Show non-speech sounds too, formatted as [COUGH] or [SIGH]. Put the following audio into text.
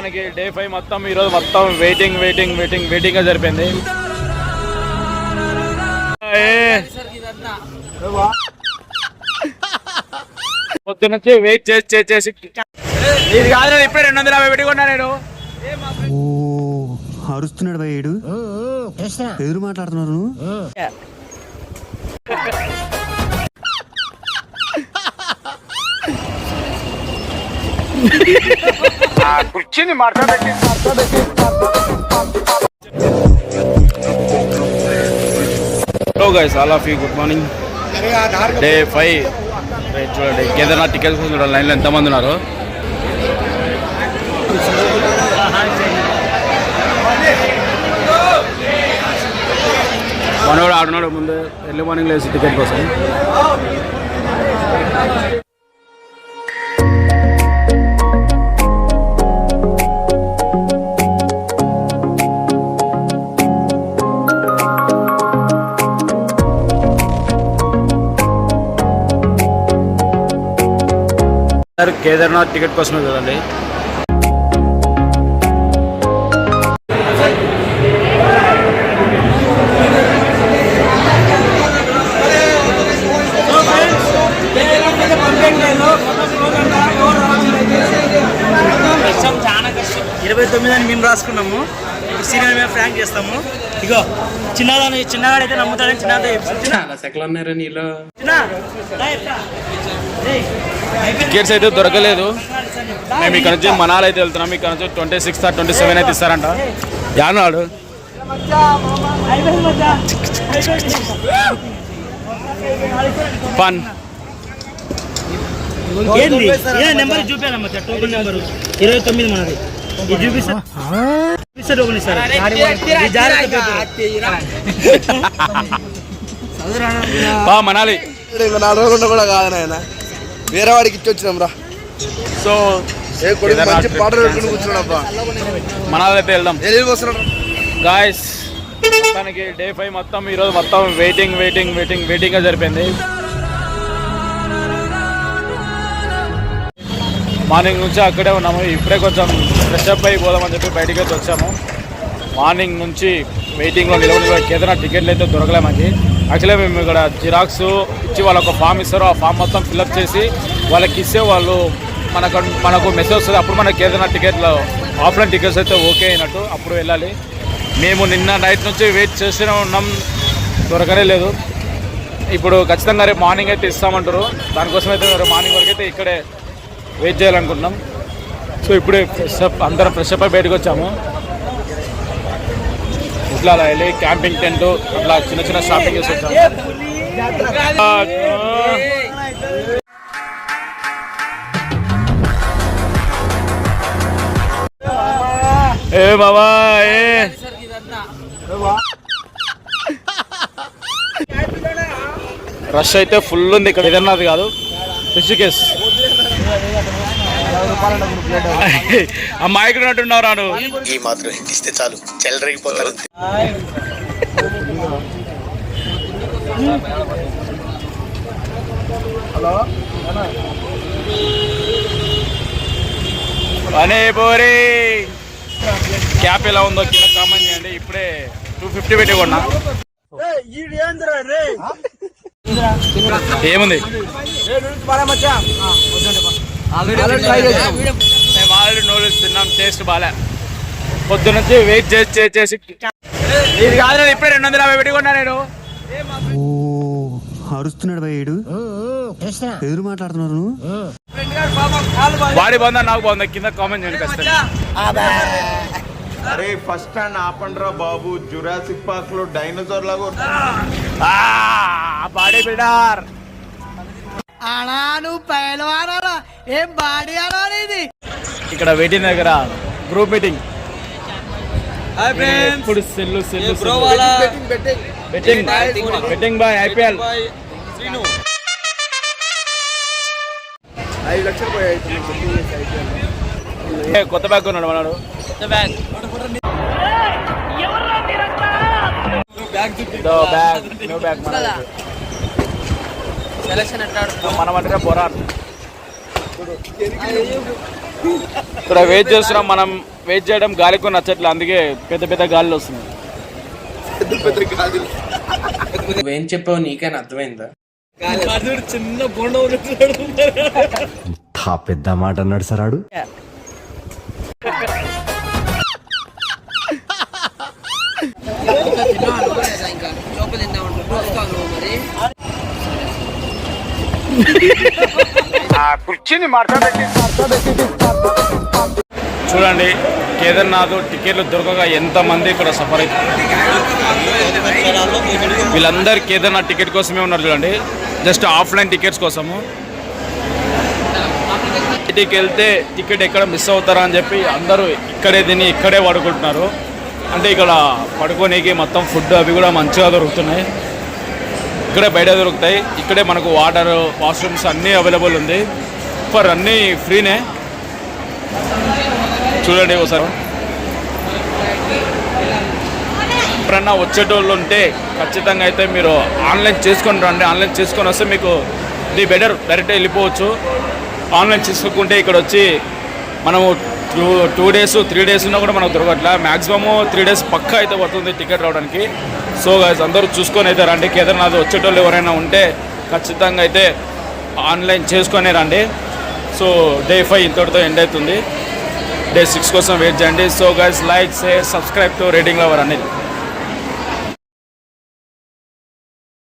మొత్తానికి day five మొత్తం ఈరోజు మొత్తం వెయిటింగ్ వెయిటింగ్ వెయిటింగ్ వెయిటింగ్గా జరిపింది. ఏ, పొద్దునుంచి వెయిట్ చేసి చేసి చేసి. ఇది కాదు నేను ఇప్పుడే రెండు వందల యాభై పెట్టుకున్నా నేను. ఓ అరుస్తున్నాడు భయ్యుడు ఎదురు మాట్లాడుతున్నారు [LAUGHS] కుర్చీని మాట్లాడబెట్టి hello guys all of you good morning day five చూడండి కేదార్నాథ్ టికెట్స్ కోసం చూడండి లైన్లో ఎంతమంది ఉన్నారు? మనోడు ఆడున్నాడు ముందు ఎర్లీ మార్నింగ్ లేచి టికెట్ కోసం. కేదార్నాథ్ టికెట్ కోసమే కదండి. చాలా ఇరవై తొమ్మిది అని మేము రాసుకున్నాము. సీనియర్ మేము ఫ్రాంక్ చేస్తాము. ఇగో చిన్నదాని చిన్నగాడైతే నమ్ముతాడని చిన్నదో చాలా సెకలు ఉన్నారా నీలో. టికెట్స్ అయితే దొరకలేదు. మేము ఇక్కడ నుంచి మనాలి అయితే వెళ్తున్నాం. ఇక్కడ నుంచి ట్వంటీ సిక్స్త్ ట్వంటీ సెవెన్ అయితే ఇస్తారంట. యానాడు. ఫన్ ఏంది? ఏ నెంబర్ చూపానమ్మా టోకెన్ నెంబర్. ఇరవై తొమ్మిది మనది. ఇది చూపిస్తా. బా మనాలి. ఇంకా నాలుగు రోజులు కూడా కాదు నాయన. వేరే వాడికి ఇచ్చి వచ్చినాం రా. సో ఏ కొడుకు మంచి పాటలు పెట్టుకుని మనాలి అయితే వెళ్దాం. వస్తున్నాడు. గాయస్ మొత్తానికి డే ఫైవ్ మొత్తం ఈరోజు మొత్తం వెయిటింగ్ వెయిటింగ్ వెయిటింగ్ వెయిటింగ్గా జరిపింది. మార్నింగ్ నుంచి అక్కడే ఉన్నాము. ఇప్పుడే కొంచెం ఫ్రెష్ అప్ అయి పోదామని చెప్పి బయటికి అయితే వచ్చాము. మార్నింగ్ నుంచి వెయిటింగ్లో నిలబడి ఏదైనా టికెట్లు అయితే దొరకలే మాకు. యాక్చువల్లీ మేము ఇక్కడ జిరాక్స్ ఇచ్చి వాళ్ళకి ఒక ఫామ్ ఇస్తారు. ఆ ఫామ్ మొత్తం ఫిల్అప్ చేసి వాళ్ళకి ఇస్తే వాళ్ళు మనకు మనకు మెసేజ్ వస్తుంది. అప్పుడు మనకి ఏదైనా టికెట్లు ఆఫ్లైన్ టికెట్స్ అయితే ఓకే అయినట్టు అప్పుడు వెళ్ళాలి. మేము నిన్న నైట్ నుంచి వెయిట్ చేస్తూనే ఉన్నాం. దొరకనే లేదు. ఇప్పుడు ఖచ్చితంగా రేపు మార్నింగ్ అయితే ఇస్తామంటారు. దానికోసం అయితే రేపు మార్నింగ్ వరకు అయితే ఇక్కడే వెయిట్ చేయాలనుకుంటున్నాం. సో ఇప్పుడే ఫ్రెష్ అప్ అందరం ఫ్రెష్ అప్ అయి బయటకు వచ్చాము. ఇట్లా అలా వెళ్ళి క్యాంపింగ్ టెంట్ అట్లా చిన్న చిన్న షాపింగ్ చేసి వచ్చాము. ఏ బాబా ఏ. రష్ అయితే ఫుల్ ఉంది ఇక్కడ. ఏదన్నా అది కాదు ఉన్నట్టున్నావు రాను. ఈ మాత్రం ఇస్తే చాలు. చెల్లరగిపోతారు అనే పోరే క్యాప్ ఎలా ఉందో కింద కామెంట్ చేయండి. ఇప్పుడే టూ ఫిఫ్టీ పెట్టి కొన్నా. ఏముంది? మేము ఆల్రెడీ నూడిల్స్ తిన్నాం టేస్ట్ బాలే. పొద్దు నుంచి వెయిట్ చేసి చేసి చేసి. ఇది కాదు నేను ఇప్పుడే రెండు వందల యాభై పెట్టి కొన్నా నేను. ఓ అరుస్తున్నాడు భయ్యుడు ఎదురు మాట్లాడుతున్నారు నువ్వు? బాడీ బాగుందా? నాకు బాగుందా? కింద కామెంట్ చేయండి ఖచ్చితంగా అరే ఫస్ట్ ఆపండ్రా బాబు. జురాసిక్ పార్క్లో డైనోసార్ లాగా బాడీ బిల్డర్ అనా నువ్వు ఏం బాడీ ఇక్కడ వెయిటింగ్ దగ్గర గ్రూప్ మీటింగ్ ఇప్పుడు cell cell betting betting boy IPL ఐదు లక్షలు పోయాయి. కొత్త బ్యాగ్ కొన్నాడు మనడు. ఇదో బ్యాగ్ న్యూ బ్యాగ్ మన అంటే బొరాన్ ఇక్కడ వెయిట్ చేస్తున్నాం మనం వెయిట్ చేయడం గాలికి నచ్చట్లేదు అందుకే పెద్ద పెద్ద గాలిలు వస్తున్నాయి. నువ్వేం చెప్పావు నీకైనా అర్థమైందా? పెద్ద మాట అన్నాడు సరాడు [LAUGHS] [LAUGHS] చూడండి కేదార్నాథ్ టికెట్లు దొరకగా ఎంతమంది ఇక్కడ సఫర్ అవుతుంది వీళ్ళందరూ కేదార్నాథ్ టికెట్ కోసమే ఉన్నారు చూడండి. జస్ట్ ఆఫ్లైన్ టికెట్స్ కోసము. ఇంటికి వెళ్తే టికెట్ ఎక్కడ మిస్ అవుతారా అని చెప్పి అందరూ ఇక్కడే తిని ఇక్కడే పడుకుంటున్నారు అంటే ఇక్కడ పడుకోనీకి మొత్తం ఫుడ్ అవి కూడా మంచిగా దొరుకుతున్నాయి. ఇక్కడే బయట దొరుకుతాయి. ఇక్కడే మనకు వాటర్ వాష్రూమ్స్ అన్నీ అవైలబుల్ ఉంది. ఫర్ అన్నీ ఫ్రీనే. చూడండి ఒకసారి. ఎప్పుడన్నా వచ్చేటోళ్ళు ఉంటే ఖచ్చితంగా అయితే మీరు ఆన్లైన్ చేసుకొని రండి. ఆన్లైన్ చేసుకొని వస్తే మీకు ది బెటర్. డైరెక్ట్ వెళ్ళిపోవచ్చు. ఆన్లైన్ చేసుకోకుంటే ఇక్కడ వచ్చి మనము two two days three days ఉన్నా కూడా మనకు దొరకట్లా. మ్యాక్సిమము త్రీ డేస్ పక్కా అయితే పడుతుంది టికెట్ రావడానికి. సో గైస్ అందరూ చూసుకొని అయితే రండి. కేదార్నాథ్ వచ్చేటోళ్ళు ఎవరైనా ఉంటే ఖచ్చితంగా అయితే ఆన్లైన్ చేసుకొని రండి. సో డే ఫైవ్ ఇంతటితో ఎండ్ అవుతుంది. డే సిక్స్ కోసం వెయిట్ చేయండి. So guys like share subscribe to rating lover అనేది